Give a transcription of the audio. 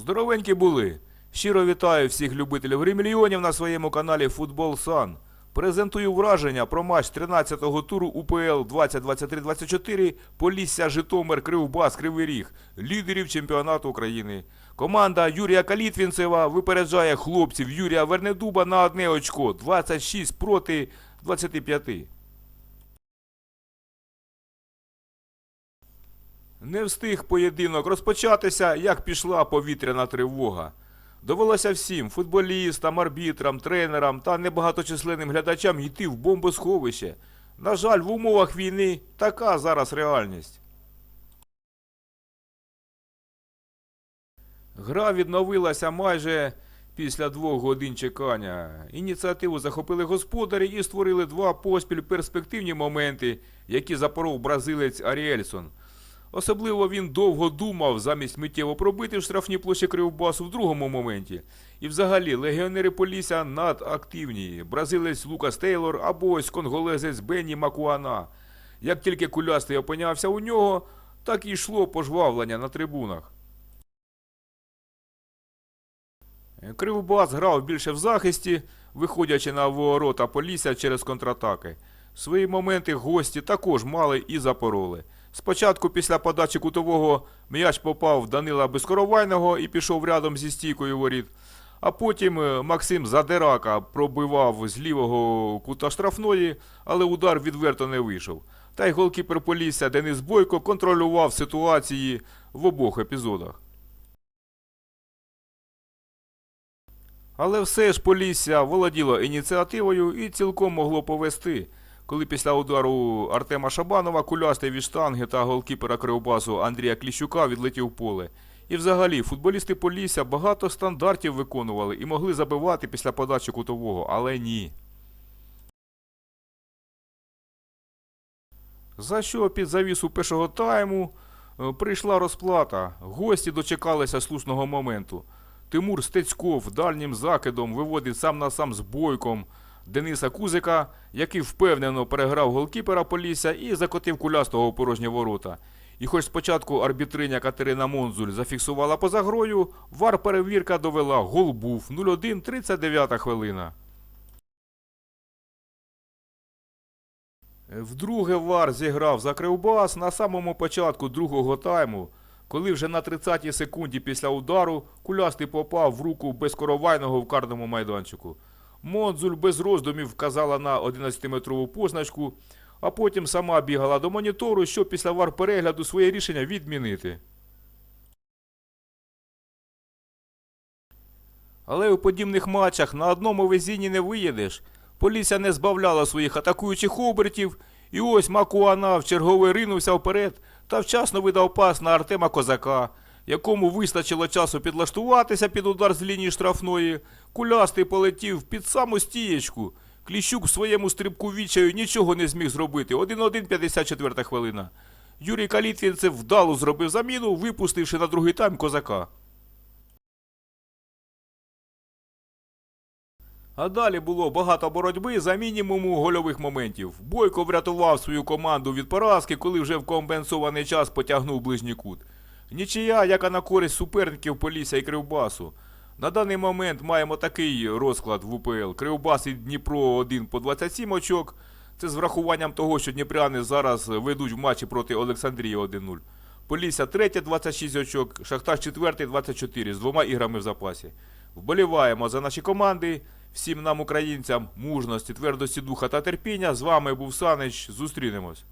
Здоровенькі були. Щиро вітаю всіх любителів гри мільйонів на своєму каналі Футбол Сан. Презентую враження про матч 13-го туру УПЛ 2023-24 Полісся Житомир Кривбас Кривий Ріг, лідерів чемпіонату України. Команда Юрія Калітвінцева випереджає хлопців Юрія Вернедуба на одне очко 26 проти 25. Не встиг поєдинок розпочатися, як пішла повітряна тривога. Довелося всім футболістам, арбітрам, тренерам та небагаточисленним глядачам йти в бомбосховище. На жаль, в умовах війни така зараз реальність. Гра відновилася майже після двох годин чекання. Ініціативу захопили господарі і створили два поспіль перспективні моменти, які запоров бразилець Аріельсон. Особливо він довго думав замість миттєво пробити в штрафній площі Кривбасу в другому моменті. І взагалі легіонери Полісся надактивні. Бразилець Лукас Тейлор або ось конголезець Бенні Макуана. Як тільки кулястий опинявся у нього, так і йшло пожвавлення на трибунах. Кривбас грав більше в захисті, виходячи на ворота Полісся через контратаки. Свої моменти гості також мали і запороли. Спочатку після подачі кутового м'яч попав в Данила Безкоровайного і пішов рядом зі стійкою воріт. А потім е, Максим Задирака пробивав з лівого кута штрафної, але удар відверто не вийшов. Та й голкіпер Полісся Денис Бойко контролював ситуації в обох епізодах. Але все ж Полісся володіло ініціативою і цілком могло повести, коли після удару Артема Шабанова кулястий від штанги та голкіпера Кривбасу Андрія Кліщука відлетів поле. І взагалі футболісти Полісся багато стандартів виконували і могли забивати після подачі кутового, але ні. За що під завісу першого тайму е, прийшла розплата. Гості дочекалися слушного моменту. Тимур Стецьков дальнім закидом виводить сам на сам з бойком Дениса Кузика, який впевнено переграв голкіпера Полісся і закотив кулястого у порожні ворота. І хоч спочатку арбітриня Катерина Монзуль зафіксувала поза грою, вар перевірка довела гол був 0-1, 39 хвилина. Вдруге Вар зіграв за Кривбас на самому початку другого тайму, коли вже на 30-й секунді після удару кулястий попав в руку безкоровайного в карному майданчику. Монзуль без роздумів вказала на 11-метрову позначку, а потім сама бігала до монітору, щоб після вар перегляду своє рішення відмінити. Але у подібних матчах на одному везінні не виїдеш. Полісся не збавляла своїх атакуючих обертів, і ось Макуана в черговий ринувся вперед та вчасно видав пас на Артема Козака, якому вистачило часу підлаштуватися під удар з лінії штрафної. Кулястий полетів під саму стієчку. Кліщук в своєму стрибку відчаю нічого не зміг зробити. 1-1, 54 хвилина. Юрій Калітвінцев вдало зробив заміну, випустивши на другий тайм козака. А далі було багато боротьби за мінімуму гольових моментів. Бойко врятував свою команду від поразки, коли вже в компенсований час потягнув ближній кут. Нічия, яка на користь суперників Полісся і Кривбасу. На даний момент маємо такий розклад в УПЛ. Кривбас і Дніпро 1 по 27 очок. Це з врахуванням того, що дніпряни зараз ведуть в матчі проти Олександрії 1-0. Полісся 3 26 очок, Шахтар 4 24 з двома іграми в запасі. Вболіваємо за наші команди. Всім нам, українцям, мужності, твердості духа та терпіння. З вами був Санич. Зустрінемось.